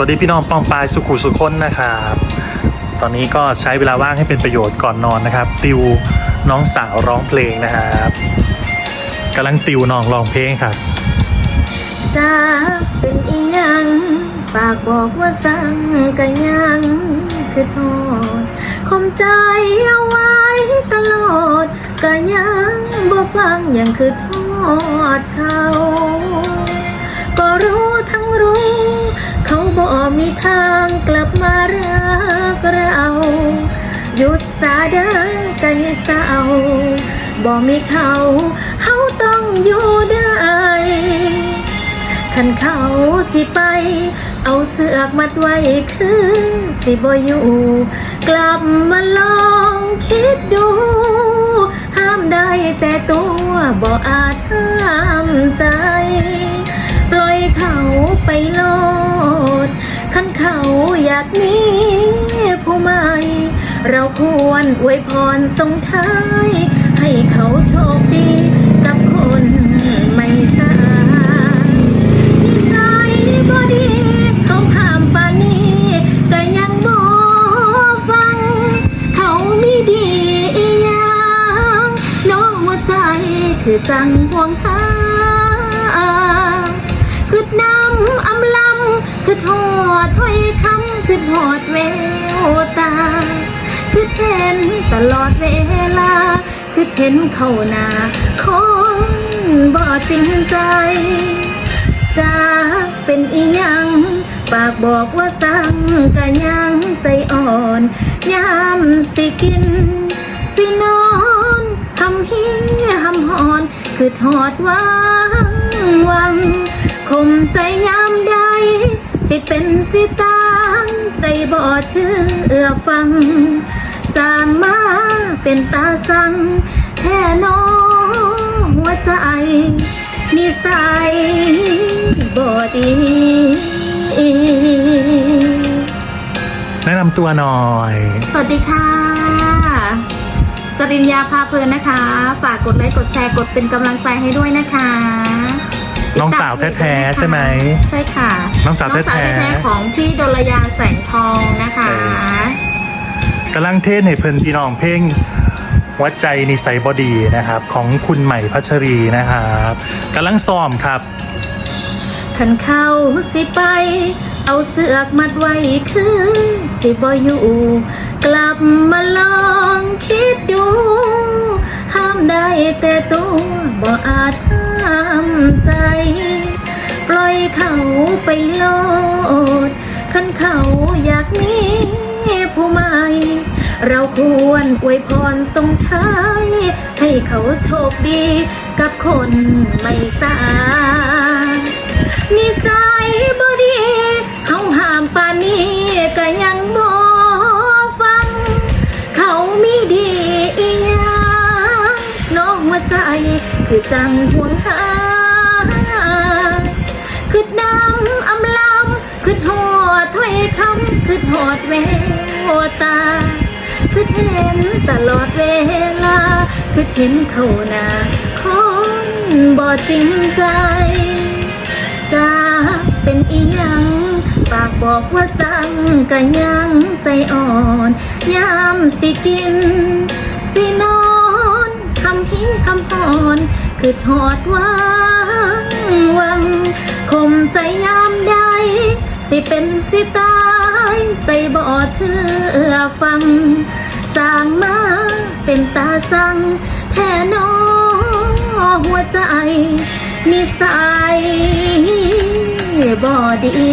วัสดีพี่น้องปองปายสุขุสุขคนนะครับ ตอนนี้ก็ใช้เวลาว่างให้เป็นประโยชน์ก่อนนอนนะครับ ติวน้องสาวร้องเพลงนะครับกำลังติวน้องร้องเพลงครับจะเป็นอีหยังปากบอกว่าสั่งกะยังคือโทษคมใจเอาไว้ตลอดกะยังบ่ฟังยังคือโทษเขา ก็รู้ทั้งรู้ บ่มีทางกลับมารักเราหยุดสาเด้อใจเศร้าบ่มีเขาเขาต้องอยู่ได้ขันเขาสิไป เอาเสือกมัดไว้คือสิบ่อยู่ กลับมาลองคิดดู ห้ามได้แต่ตัวบ่อาจห้ามใจ ปล่อยเขาไปโล ดขันเขาอยากมีผู้ใหม่ เราควรอวยพรส่งท้าย ให้เขาโชคดีกับคนไม่สายนิสัยบ่ดีเขาข้ามปานี้ ก็ยังบ่ฟัง เขามีดีอีหยังน้องหัวใจคือจังห่วงหาำคือทอดถ้อยคำคือทอดแววตา คือเห็นตลอดเวลา คือเห็นเขาหนาคนบ่จริงใจจะเป็นอีหยัง ปากบอกว่าสั่งกะยังใจอ่อนยามสิกิน สินอนทำฮีหำหอน คือทอดวางวังคมใจยามใด สิเป็นสิตางใจบ่เชื่อฟัง สร้างมาเป็นตาสั่งแท่น้อหัวใจนิสัยบ่ดีแนะนำตัวหน่อย สวัสดีค่ะ จริญญาพาเพลินนะคะ ฝากกดไลค์กดแชร์กดเป็นกำลังใจให้ด้วยนะคะ น้องสาวแท้ๆใช่ไหมใช่ค่ะ น้องสาวแท้ๆแท้ๆของพี่ดลยาแสงทองนะคะเอกำลังเทศในเพลินพี่น้องเพลงหัวใจนิสัยบอดีนะครับ ของคุณใหม่พัชรีนะครับกำลังซ้อมครับขันเข้าสิไป เอาเสือกมัดไว้คือสิบ่อยู่ กลับมาลองคิดดู ห้ามได้แต่ตัวบ่อาจห้ามใจ ปล่อยเขาไปโลดขันเขาอยากมีผู้ใหม่ เราควรอวยพรส่งท้าย ให้เขาโชคดีกับคนไม่สาย คือจังห่วงหาคือน้ำอำลำคือทอดถ้อยคำคือทอดแววตา คือเห็นตลอดเวลา คือเห็นเขาหน้าคนบ่จริงใจจะเป็นอีหยัง ปากบอกว่าสั่งก็ยังใจอ่อนยามสิกิน คือทอดวางวังคมใจยามใด สิเป็นสิตาย ใจบ่เชื่อฟัง สร้างมาเป็นตาสั่งแท่น้อหัวใจนิสัยบ่ดี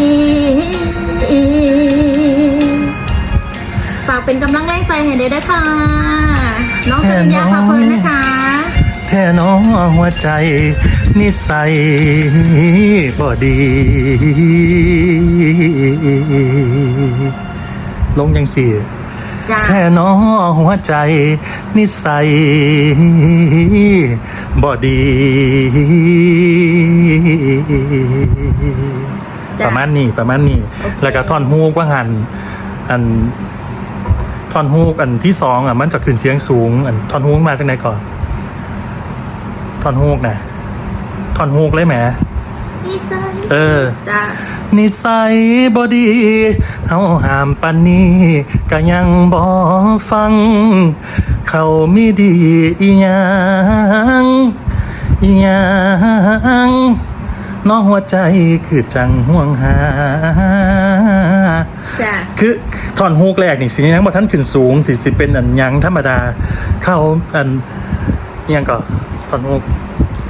ฝากเป็นกำลังแรงใจให้เด้วยนะคะน้องสริญญาพาเพลินนะคะ ท่น้องหัวใจ นิสัยบ่ดี ลงยังสี่จ้าแท่น้อหัวใจ นิสัยบ่ดี จ้ะ ประมาณนี้ประมาณนี้โอเคแล้วก็ท่อนฮูกว่าหัน อันท่อนฮูกอันที่สองอะมันจะขึ้นเสียงสูง อันท่อนฮูกมาจากไหนก่อน ท่อนฮูกนะท่อนฮูกเลยแหมนิสัยเออ จ้านิสัยบอดีเฮาห้ามปันนี้ก็ยังบอฟัง เขามีดีอีหยังอีหยังน้องหัวใจคือจังห่วงหา จ้ะคือท่อนฮุกแรกนี่สิยังบ่ทันขึ้นสูงสิสิเป็นอันหยังธรรมดา เข้าอันอิหยังก็ท่ อนฮุก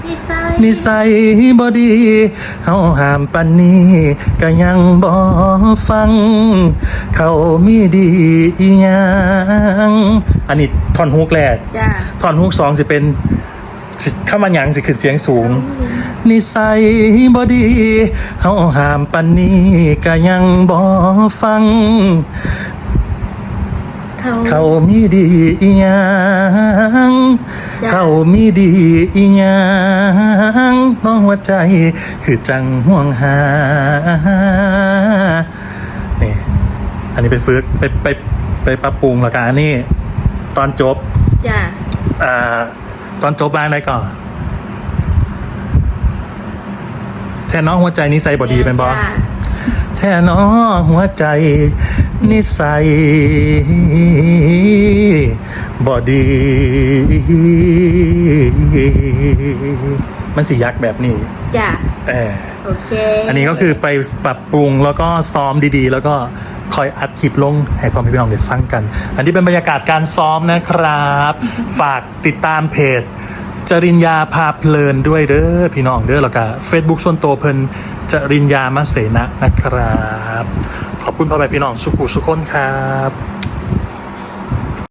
นิสัยนิสัยบ่ดีเฮาห้ามปันนี้ก็ยังบ่ฟัง เขามีดีอีหยังอันนี้ท่อนฮุกแรกจ้ะท่อนฮุกสองสิเป็นสิเข้ามาหยังสิคือเสียงสูง นิสัยบ่ดีเฮาห้ามปันนี้ก็ยังบ่ฟัง เขาเขามีดีอีหยังจ้ะเขามีดีอีหยังน้องหัวใจ คือจังห่วงหานี่อันนี้ไปฝึกไปไปไปปรับปรุงและกันอันนี้ตอนจบจ้ะอ่าตอนจบบ้านได้ก่อนแทนน้องหัวใจนิสัยบอดีเป็นบอจ้ะแท่น้อหัวใจ นิสัยบอดี มันสิยักษ์แบบนี้จ้ะเออโอเค อันนี้ก็คือไปปรับปรุงแล้วก็ซ้อมดีๆ แล้วก็คอยอัดคลิปลงให้พ่อแม่พี่น้องได้ฟังกัน อันนี้เป็นบรรยากาศการซ้อมนะครับ ฝากติดตามเพจจริญญาพาเพลินด้วยเด้อพี่น้องเด้อแล้วก็เฟซบุ๊กส่วนตัวเพิ่น จริญญามาเสนะนะครับ ขอบคุณพ่อแม่พี่น้องสุขุสุขคนครับ